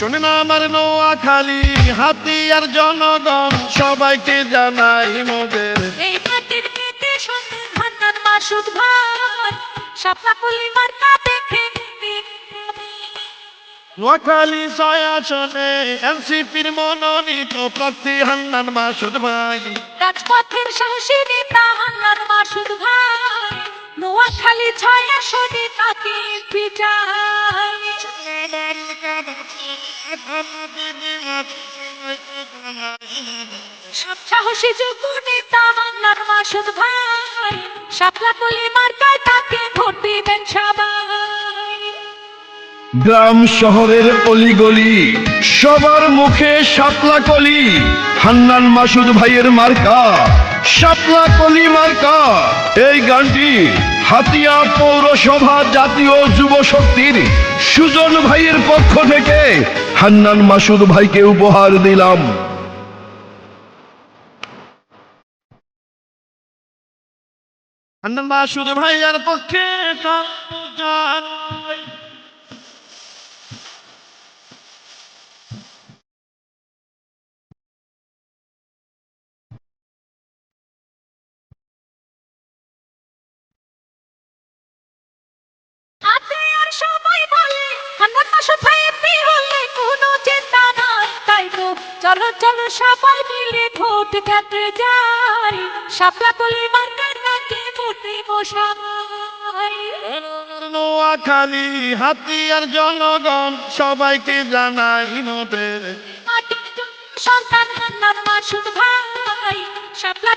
শোনেন আমার নোয়াখালী হাতিয়ার জনগণ সবাইকে জানাই মোদের। এই মাটির সন্ধ্যে মাসুদ ভাই শাপলা পুলি মার্কা দেখে নোয়াখালী ছয় আসনে এনসিপির মনোনীত প্রার্থী হান্নান মাসুদ ভাই। রাজপথের সাহসী নেতা হান্নার মাসুদ ভাই নোয়াখালী ছয় আসনে তাকে পিটাই সব সাহসী যোগ্য নেতা হান্নার মাসুদ ভাই সাপলা পুলি মার্কায় তাকে ভোট দিবেন সবাই। গ্রাম শহরের অলিগলি, সবার মুখে শাপলা কলি, হান্নান মাসুদ ভাইয়ের মার্কা, শাপলা কলি মার্কা। এই গানটি হাতিয়া পৌরসভা জাতীয় যুব শক্তির সুজন ভাইয়ের পক্ষ থেকে হান্নান মাসুদ ভাইকে উপহার দিলাম। হান্নান মাসুদ ভাইয়ের পক্ষে চলো চলো সবাই মিলে ভোট খেতে যাই। সাপলা কলি মার্কার নাকি ভোটে বসাই। নোয়াখালী হাতিয়ার জনগণ সবাইকে জানাই মোদের সন্তান মাসুদ ভাই শাপলা